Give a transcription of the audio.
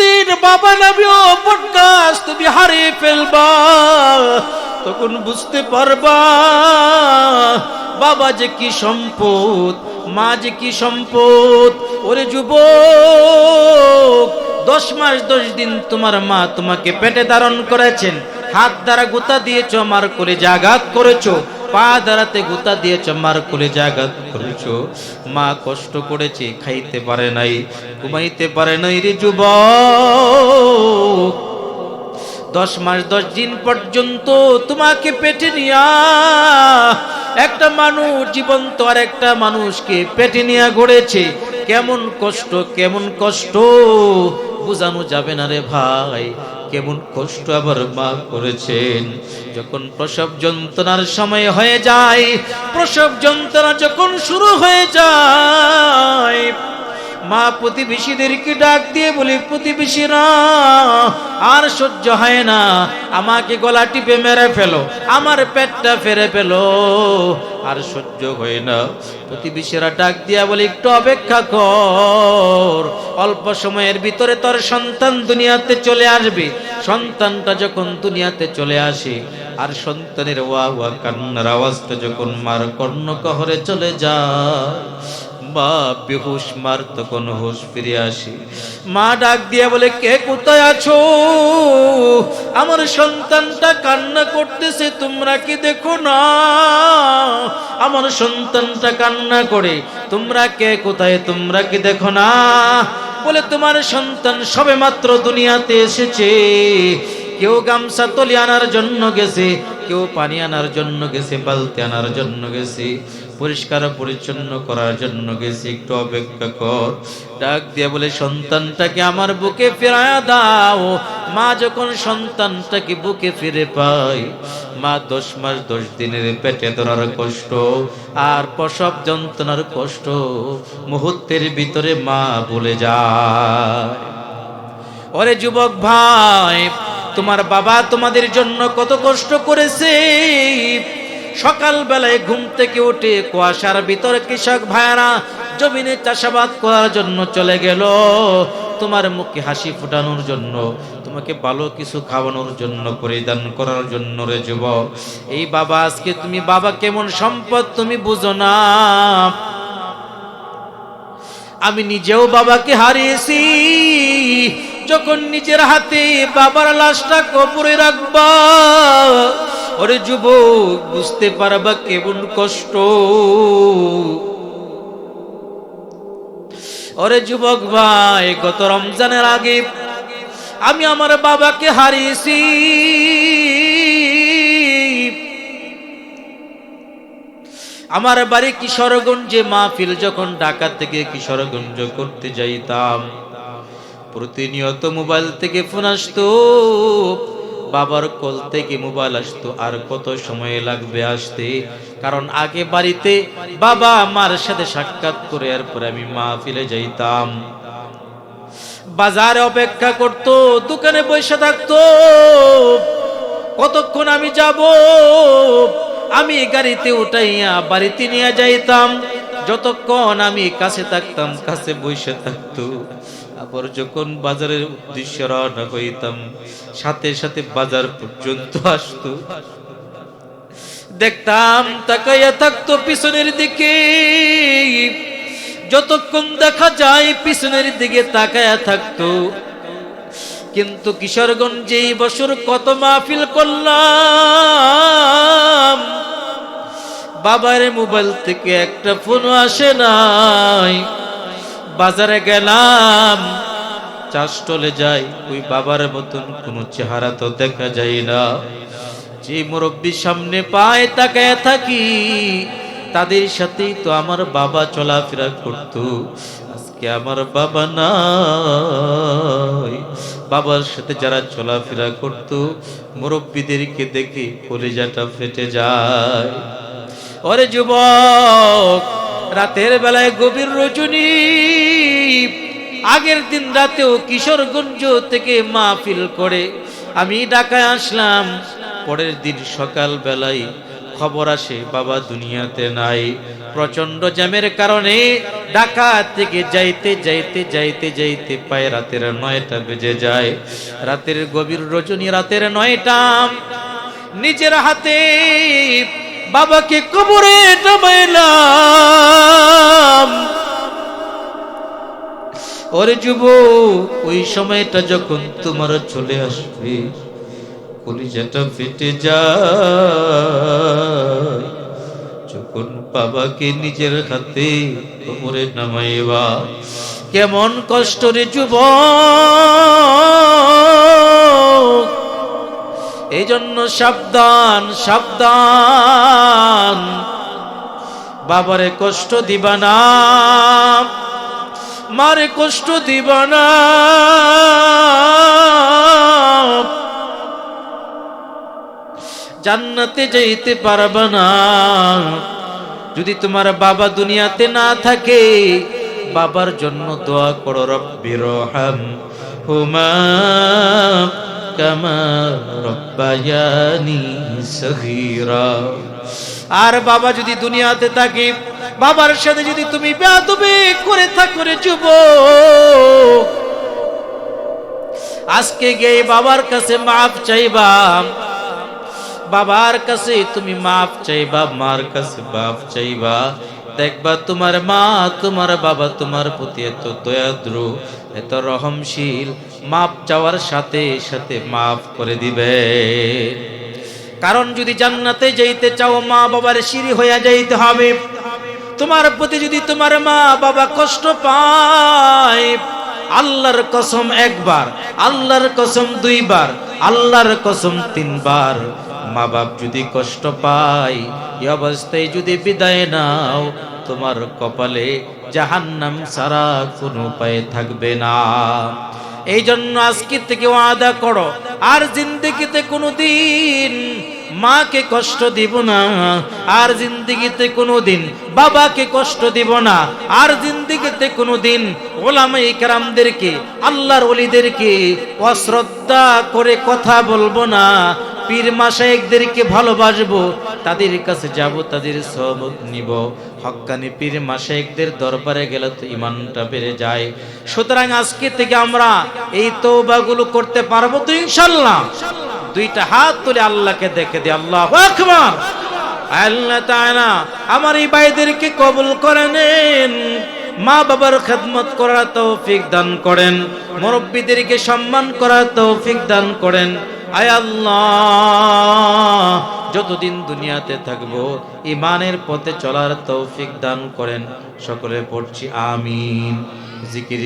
যেদিন বাবা নামিও পডকাস্ট তুমি হারিয়ে ফেলবা, তখন বুঝতে পারবা বাবা যে কি সম্পদ, মা যে কি সম্পদ। ওরে যুবক, দশ মাস, দশ দিন তোমার মা তোমাকে পেটে ধারণ করেছেন, হাত দ্বারা গুতা দিয়েছ, মার করে জাগাত করেছ পা দ্বারাতে গুতা দিয়েছ মার করে জাগাত করেছ। মা কষ্ট করেছে, খাইতে পারে নাই, ঘুমাইতে পারে নাই রে যুব দশ মাস, দশ দিন পর্যন্ত তোমাকে পেটে নিয়া একটা মানুষ, জীবন্ত আর একটা মানুষকে পেটে নিয়ে গড়েছে। কেমন কষ্ট কেমন কষ্ট। বোঝানো যাবে না রে ভাই। কেমন কষ্ট আবার মা করেছেন। যখন প্রসব যন্ত্রণার সময় হয়ে যায়, প্রসব যন্ত্রণা যখন শুরু হয়ে যায় মা প্রতিবেশীদেরকে ডাক দিয়ে বলি, প্রতিবেশীরা, আর সহ্য হয় না। আমাকে গলা টিপে মেরে ফেলো, আমার পেটটা ফেরে ফেলো। আর সহ্য হয় না। প্রতিবেশীরা ডাক দিয়া বলে, একটু অপেক্ষা কর। অল্প সময়ের ভিতরে তোর সন্তান দুনিয়াতে চলে আসবে। সন্তানটা যখন দুনিয়াতে চলে আসে, আর সন্তানের ওয়া ওয়া কান্নার আওয়াজটা যখন মার কর্ণকহরে চলে যায় মা বেহুশ মার তখন হুশ ফিরে আসি। মা ডাক দিয়া বলে, কে কোথায় আছো? আমার সন্তানটা কান্না করতেছে, তোমরা কি দেখো না? আমার সন্তানটা কান্না করে, তোমরা কে কোথায়, তোমরা কি দেখো না? বলে, তোমার সন্তান সবে মাত্র দুনিয়াতে এসেছে। কেউ গামছা তলি আনার জন্য গেছে, কেউ পানি আনার জন্য গেছে, বালতি আনার জন্য গেছে। পরিষ্কার পরিচ্ছন্ন করার জন্য গেছি, একটু অপেক্ষা কর। ডাক দিয়ে বলে, সন্তানটাকে আমার বুকে ফেরায়া দাও। মা যখন সন্তানটাকে বুকে ফিরে পায়, মা দশ মাস, দশ দিনের পেটে ধরার কষ্ট আর প্রসব যন্ত্রণার কষ্ট মুহূর্তের ভিতরে মা বলে যায়। ওরে যুবক ভাই, তোমার বাবা তোমাদের জন্য কত কষ্ট করেছে। সকাল বেলায় ঘুম থেকে উঠে কুয়াশার ভিতরে কৃষক ভাইয়ারা জমিনে চাষাবাদ করার জন্য চলে গেল। তোমার মুখে হাসি ফুটানোর জন্য, তোমাকে ভালো কিছু খাওয়ানোর জন্য, পরিধান করার জন্য রে যুবক। এই বাবা, আজকে তুমি বাবা কেমন সম্পদ তুমি বুঝো না। আমি নিজেও বাবাকে হারিয়েছি। যখন নিজের হাতে বাবার লাশটা কবরে রাখবা ওরে যুবক, বুঝতে পারবা কেমন কষ্ট। ওরে যুবক ভাই, গত রমজানের আগে আমি আমার বাবাকে হারিয়েছি। আমার বাড়ি কিশোরগঞ্জে মাহফিল, যখন ঢাকা থেকে কিশোরগঞ্জ করতে যাইতাম, প্রতিনিয়ত মোবাইল থেকে ফোন আসতো। বাবার কল থেকে মোবাইল আসতো, আর কত সময় লাগবে আসতে? কারণ আগে বাড়িতে বাবা আমার সাথে সাক্ষাৎ করে এরপরে আমি মা মাহফিলে যাইতাম। বাজারে অপেক্ষা করত, দোকানে বসে থাকতো। কতক্ষণ আমি যাব? আমি গাড়িতে উঠাইয়া বাড়িতে নিয়ে যাইতাম। যতক্ষণ আমি কাছে থাকতাম, কাছে বসে থাকতো। আবার যখন বাজারের উদ্দেশ্যে রওনা হইতাম, সাথে সাথে বাজার পর্যন্ত আসতো। দেখতাম, তাকাইয়া থাকতো পিছনের দিকে। যতক্ষণ দেখা যায়, পিছনের দিকে তাকায়া থাকতো। কিন্তু কিশোরগঞ্জে এই বছর কত মাহফিল করলাম, বাবার মোবাইল থেকে একটা ফোনও আসে নাই। বাজারে গেলাম। চাষ টলে যাই, ওই বাবার মতন কোনো চেহারা তো দেখা যায় না। যে মুরব্বী সামনে পায়, তাকায় থাকি। তাদের সাথেই তো আমার বাবা চলাফেরা করত। আজকে আমার বাবা নাই। বাবার সাথে যারা চলাফেরা করত, মুরব্বীদেরকে দেখে কলিজাটা ফেটে যায়। ওরে যুবক, রাতের বেলায় গভীর রজনী। আগের দিন রাতেও কিশোরগঞ্জ থেকে মাহফিল করে। আমি ঢাকায় আসলাম, পরের দিন সকাল বেলায় খবর আসে, বাবা দুনিয়াতে নাই। প্রচণ্ড জ্যামের কারণে ঢাকা থেকে যাইতে যাইতে যাইতে যাইতে পায় রাতের নয়টা বেজে যায়। রাতের গভীর রজনী রাতের নয়টা, নিজের হাতে বাবাকে কবরে নামাইলাম ওরে যুব ওই সময়টা যখন তোমার চলে আসবে, কলিজাটা ফেটে যায়। যখন বাবাকে নিজের হাতে কোমরে নামাইবা, কেমন কষ্ট রে যুব এই জন্য সাবধান সাবধান। বাবারে কষ্ট দিবা না। মারে কষ্ট দিবা না। জান্নাতে যাইতে পারবা না। যদি তোমার বাবা দুনিয়াতে না থাকে, বাবার জন্য দোয়া করো রব্বির হুমা কামা রব্বায়ানি সগীরা। আর বাবা যদি দুনিয়াতে থাকে বাবার সাথে যদি তুমি বেয়াদবি করে থাকো রে যুবক আজকে গিয়ে বাবার কাছে মাফ চাইবা। বাবার কাছে তুমি মাফ চাইবা, মার কাছে মাফ চাইবা। দেখবা তোমার মা, তোমার বাবা, তোমার প্রতি এত দয়াদ্র, এত রহমশীল। মাপ চাওয়ার সাথে সাথে মাফ করে দিবে। কারণ যদি জান্নাতে যাইতে চাও মা বাবার সিঁড়ি হইয়া যাইতে হবে। তোমার প্রতি যদি তোমার মা বাবা কষ্ট পায়, আল্লাহর কসম একবার, আল্লাহর কসম দুইবার, আল্লাহর কসম তিনবার মা বাপ যদি কষ্ট পায়, এই অবস্থায় যদি বিদায় নাও, তোমার কপালে জাহান্নাম সারা কোনো উপায় থাকবে না। এই জন্য আজকে থেকে ওয়াদা করো, আর জিন্দগিতে কোনো দিন মাকে কষ্ট দিব না, আর জিন্দগিতে কোনো দিন বাবাকে কষ্ট দিব না, আর জিন্দগিতে কোনো দিন ওলামাই কারামদেরকে, আল্লাহর অলিদেরকে অশ্রদ্ধা করে কথা বলব না। পীর মাসায়েকদেরকে ভালোবাসবো, তাদের কাছে যাব, তাদের সহমত নিব। হক্কানি পীর মাসায়েকদের দরবারে গেলে তো ইমানটা বেড়ে যায়। সুতরাং আজকে থেকে আমরা এই তৌবাগুলো করতে পারব তো ইনশাল্লাহ দুইটা হাত তুলে আল্লাহকে দেখে দিই আল্লাহ আকবার। আল্লাহ তাআলা আমার এই ভাইদেরকে কবুল করে নেন মা বাবার খেদমত করার তৌফিক দান করেন, মুরব্বীদেরকে সম্মান করার তৌফিক দান করেন। আয় আল্লাহ, যতদিন দুনিয়াতে থাকব ইমানের পথে চলার তৌফিক দান করেন। সকলে পড়ছি আমিন। জিকির